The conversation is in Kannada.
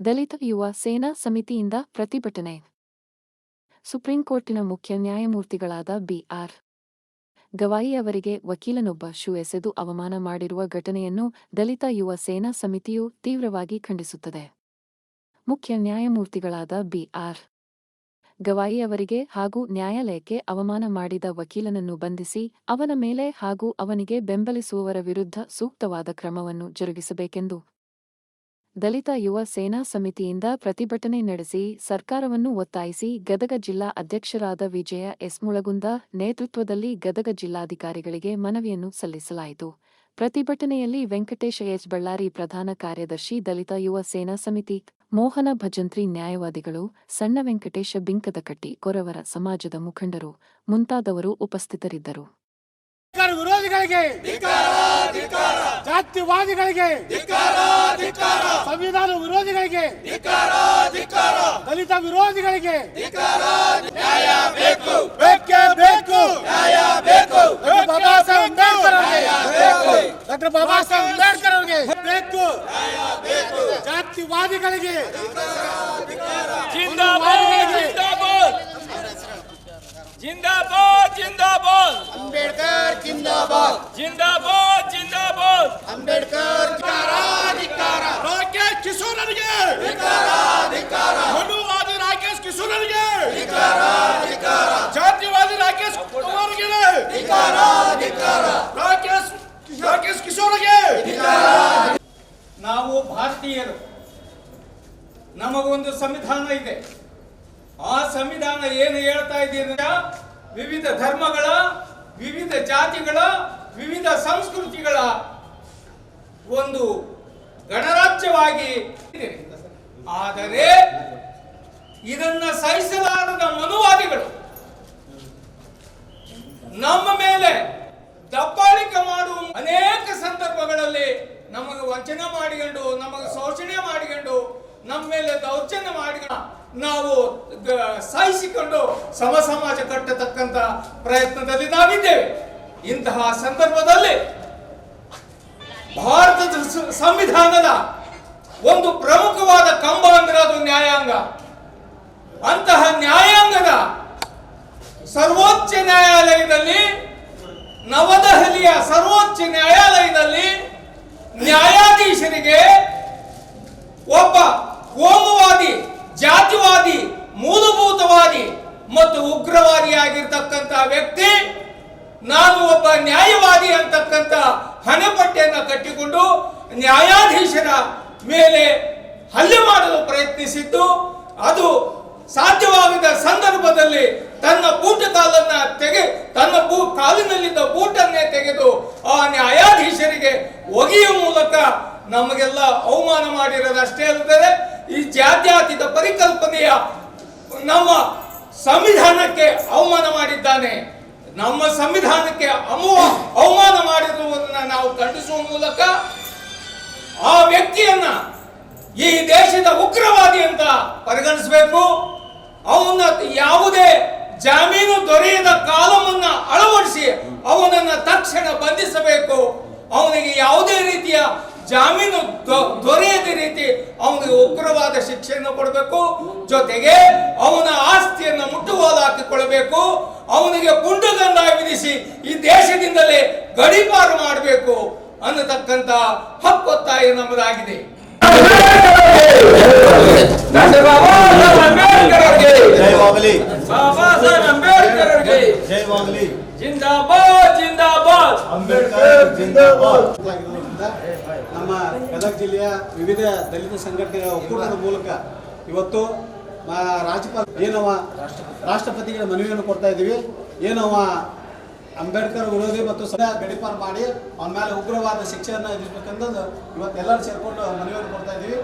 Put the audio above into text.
ದಲಿತ ಯುವ ಸೇನಾ ಸಮಿತಿಯಿಂದ ಪ್ರತಿಭಟನೆ. ಸುಪ್ರೀಂಕೋರ್ಟಿನ ಮುಖ್ಯ ನ್ಯಾಯಮೂರ್ತಿಗಳಾದ ಬಿಆರ್ ಗವಾಯಿ ಅವರಿಗೆ ವಕೀಲನೊಬ್ಬ ಶೂ ಎಸೆದು ಅವಮಾನ ಮಾಡಿರುವ ಘಟನೆಯನ್ನು ದಲಿತ ಯುವ ಸೇನಾ ಸಮಿತಿಯು ತೀವ್ರವಾಗಿ ಖಂಡಿಸುತ್ತದೆ. ಮುಖ್ಯ ನ್ಯಾಯಮೂರ್ತಿಗಳಾದ ಬಿಆರ್ ಗವಾಯಿ ಅವರಿಗೆ ಹಾಗೂ ನ್ಯಾಯಾಲಯಕ್ಕೆ ಅವಮಾನ ಮಾಡಿದ ವಕೀಲನನ್ನು ಬಂಧಿಸಿ ಅವನ ಮೇಲೆ ಹಾಗೂ ಅವನಿಗೆ ಬೆಂಬಲಿಸುವವರ ವಿರುದ್ಧ ಸೂಕ್ತವಾದ ಕ್ರಮವನ್ನು ಜರುಗಿಸಬೇಕೆಂದು ದಲಿತ ಯುವ ಸೇನಾ ಸಮಿತಿಯಿಂದ ಪ್ರತಿಭಟನೆ ನಡೆಸಿ ಸರ್ಕಾರವನ್ನು ಒತ್ತಾಯಿಸಿ ಗದಗ ಜಿಲ್ಲಾ ಅಧ್ಯಕ್ಷರಾದ ವಿಜಯ ಎಸ್ ಮುಳಗುಂದ ನೇತೃತ್ವದಲ್ಲಿ ಗದಗ ಜಿಲ್ಲಾಧಿಕಾರಿಗಳಿಗೆ ಮನವಿಯನ್ನು ಸಲ್ಲಿಸಲಾಯಿತು. ಪ್ರತಿಭಟನೆಯಲ್ಲಿ ವೆಂಕಟೇಶ ಎಚ್ ಬಳ್ಳಾರಿ ಪ್ರಧಾನ ಕಾರ್ಯದರ್ಶಿ, ದಲಿತ ಯುವ ಸೇನಾ ಸಮಿತಿ, ಮೋಹನ ಭಜಂತ್ರಿ ನ್ಯಾಯವಾದಿಗಳು, ಸಣ್ಣ ವೆಂಕಟೇಶ ಬಿಂಕದಕಟ್ಟಿ, ಕೊರವರ ಸಮಾಜದ ಮುಖಂಡರು ಮುಂತಾದವರು ಉಪಸ್ಥಿತರಿದ್ದರು. ಸರ್ಕಾರ ವಿರೋಧಿಗಳಿಗೆ ಜಾತಿವಾದಿಗಳಿಗೆ ಸಂವಿಧಾನ ವಿರೋಧಿಗಳಿಗೆ ದಲಿತ ವಿರೋಧಿಗಳಿಗೆ ಬೇಕೇ ಬೇಕು. ಡಾಕ್ಟರ್ ಬಾಬಾ ಸಾಹೇಬ್ ಅಂಬೇಡ್ಕರ್ ಅವರಿಗೆ ಡಾಕ್ಟರ್ ಬಾಬಾ ಸಾಹೇಬ್ ಅಂಬೇಡ್ಕರ್ ಅವರಿಗೆ ಬೇಕು. ಜಾತಿವಾದಿಗಳಿಗೆ जिंदाबाद जिंदाबाद जिंदाबाद जिंदाबाद ಅಂಬೇಡ್ಕರ್ ಜಿಂದಾಬಾದ್ जिंदाबाद जिंदाबाद ಅಂಬೇಡ್ಕರ್ ರಾಕೇಶ್ ಕಿಶೋರರಿಗೆ ಮನುವಾದಿ ರಾಕೇಶ್ ಕಿಶೋರರಿಗೆ ಜಾತಿವಾದಿ ರಾಕೇಶ್ ಕುಮಾರ್ಗೆ ರಾಕೇಶ್ ರಾಕೇಶ್ ಕಿಶೋರ್ಗೆ ನಾವು ಭಾರತೀಯರು ನಮಗೊಂದು ಸಂವಿಧಾನ ಇದೆ ಆ ಸಂವಿಧಾನ ಏನು ಹೇಳ್ತಾ ಇದೆ ವಿವಿಧ ಧರ್ಮಗಳ, ವಿವಿಧ ಜಾತಿಗಳ, ವಿವಿಧ ಸಂಸ್ಕೃತಿಗಳ ಒಂದು ಗಣರಾಜ್ಯವಾಗಿ ಆದರೆ ಇದನ್ನ ಸಹಿಸಲಾರದ ಮನುವಾದಿಗಳು ನಮ್ಮ ಮೇಲೆ ದಬ್ಬಾಳಿಕೆ ಮಾಡುವ ಅನೇಕ ಸಂದರ್ಭಗಳಲ್ಲಿ ನಮಗೆ ವಂಚನೆ ಮಾಡಿಕೊಂಡು, ನಮಗೆ ಶೋಷಣೆ ಮಾಡಿಕೊಂಡು, ನಮ್ಮ ಮೇಲೆ ದೌರ್ಜನ್ಯ ಮಾಡಿಕೊಂಡು ನಾವು ಸಾಯಿಸಿಕೊಂಡು ಸಮ ಸಮಾಜ ಕಟ್ಟತಕ್ಕಂತ ಪ್ರಯತ್ನದಲ್ಲಿ ನಾವಿದ್ದೇವೆ. ಇಂತಹ ಸಂದರ್ಭದಲ್ಲಿ ಭಾರತದ ಸಂವಿಧಾನದ ಒಂದು ಪ್ರಮುಖವಾದ ಕಂಬ ಅಂದ್ರೆ ಅದು ನ್ಯಾಯಾಂಗ. ಅಂತಹ ನ್ಯಾಯಾಂಗದ ಸರ್ವೋಚ್ಚ ನ್ಯಾಯಾಲಯದಲ್ಲಿ, ನವದೆಹಲಿಯ ಸರ್ವೋಚ್ಚ ನ್ಯಾಯಾಲಯದಲ್ಲಿ ನ್ಯಾಯಾಧೀಶರಿಗೆ ಅಂತಕ್ಕಂಥ ಹಣೆಪಟ್ಟಿಯನ್ನು ಕಟ್ಟಿಕೊಂಡು ನ್ಯಾಯಾಧೀಶರ ಮೇಲೆ ಹಲ್ಲೆ ಮಾಡಲು ಪ್ರಯತ್ನಿಸಿದ್ದು, ಅದು ಸಾಧ್ಯವಾಗದ ಸಂದರ್ಭದಲ್ಲಿ ತನ್ನ ಬೂಟ ಕಾಲನ್ನ ತೆಗೆ, ತನ್ನ ಬೂ, ಕಾಲಿನಲ್ಲಿದ್ದ ಬೂಟನ್ನೇ ತೆಗೆದು ಆ ನ್ಯಾಯಾಧೀಶರಿಗೆ ಒಗೆಯುವ ಮೂಲಕ ನಮಗೆಲ್ಲ ಅವಮಾನ ಮಾಡಿರೋದಷ್ಟೇ ಅಲ್ಲದೆ, ಈ ಜಾತ್ಯಾತೀತ ಪರಿಕಲ್ಪನೆಯ ನಮ್ಮ ಸಂವಿಧಾನಕ್ಕೆ ಅವಮಾನ ಮಾಡಿದ್ದಾನೆ. ನಮ್ಮ ಸಂವಿಧಾನಕ್ಕೆ ಅಮೋ ಅವಮಾನ ಮಾಡಿರುವುದನ್ನು ನಾವು ಖಂಡಿಸುವ ಮೂಲಕ ಆ ವ್ಯಕ್ತಿಯನ್ನ ಈ ದೇಶದ ಉಗ್ರವಾದಿ ಅಂತ ಪರಿಗಣಿಸಬೇಕು. ಅವನ ಯಾವುದೇ ಜಾಮೀನು ದೊರೆಯದ ಕಾಲಮನ್ನ ಅಳವಡಿಸಿ ಅವನನ್ನ ತಕ್ಷಣ ಬಂಧಿಸಬೇಕು. ಅವನಿಗೆ ಯಾವುದೇ ರೀತಿಯ ಜಾಮೀನು ದೊರೆಯದ ರೀತಿ ಅವನಿಗೆ ಉಗ್ರವಾದ ಶಿಕ್ಷೆಯನ್ನು ಕೊಡಬೇಕು. ಜೊತೆಗೆ ಅವನ ಆಸ್ತಿಯನ್ನು ಮುಟ್ಟುಗೋಲು ಹಾಕಿಕೊಳ್ಳಬೇಕು. ಅವನಿಗೆ ಪುಂಡಗಂಧ ವಿಧಿಸಿ ಈ ದೇಶದಿಂದಲೇ ಗಡಿಪಾರು ಮಾಡಬೇಕು ಅನ್ನತಕ್ಕಂತ ಹಕ್ಕೊತ್ತಾಯ ನಮ್ಮದಾಗಿದೆ ಡಾಕ್ಟರ್ ಬಾಬಾ ಸಾಹೇಬ್ ಅಂಬೇಡ್ಕರ್ ಅವರಿಗೆ ಜೈ ಬಾಬಲಿ ಬಾಬಾ ಸಾಹೇಬ್ ಅಂಬೇಡ್ಕರ್ ಅವರಿಗೆ ಜೈ ಬಾಬಲಿ ಜಿಂದಾಬಾದ್ ಜಿಂದಾಬಾದ್. ಅಂಬೇಡ್ಕರ್ ಜಿಂದಾಬಾದ್. ನಮ್ಮ ಗದಗ ಜಿಲ್ಲೆಯ ವಿವಿಧ ದಲಿತ ಸಂಘಟನೆಗಳ ಒಕ್ಕೂಟದ ಮೂಲಕ ಇವತ್ತು ರಾಜ್ಯಪಾಲ ಏನವ ರಾಷ್ಟ್ರಪತಿಗಳ ಮನವಿಯನ್ನು ಕೊಡ್ತಾ ಇದ್ದೀವಿ. ಏನವ ಅಂಬೇಡ್ಕರ್ ವಿರೋಧಿ ಮತ್ತು ಸದಾ ಗಡಿಪಾರ ಮಾಡಿ ಅವನ ಮೇಲೆ ಉಗ್ರವಾದ ಶಿಕ್ಷೆಯನ್ನು ಇವತ್ತು ಸೇರಿಕೊಂಡು ಸೇರ್ಕೊಂಡು ಮನವಿಯನ್ನು ಕೊಡ್ತಾ ಇದ್ದೀವಿ.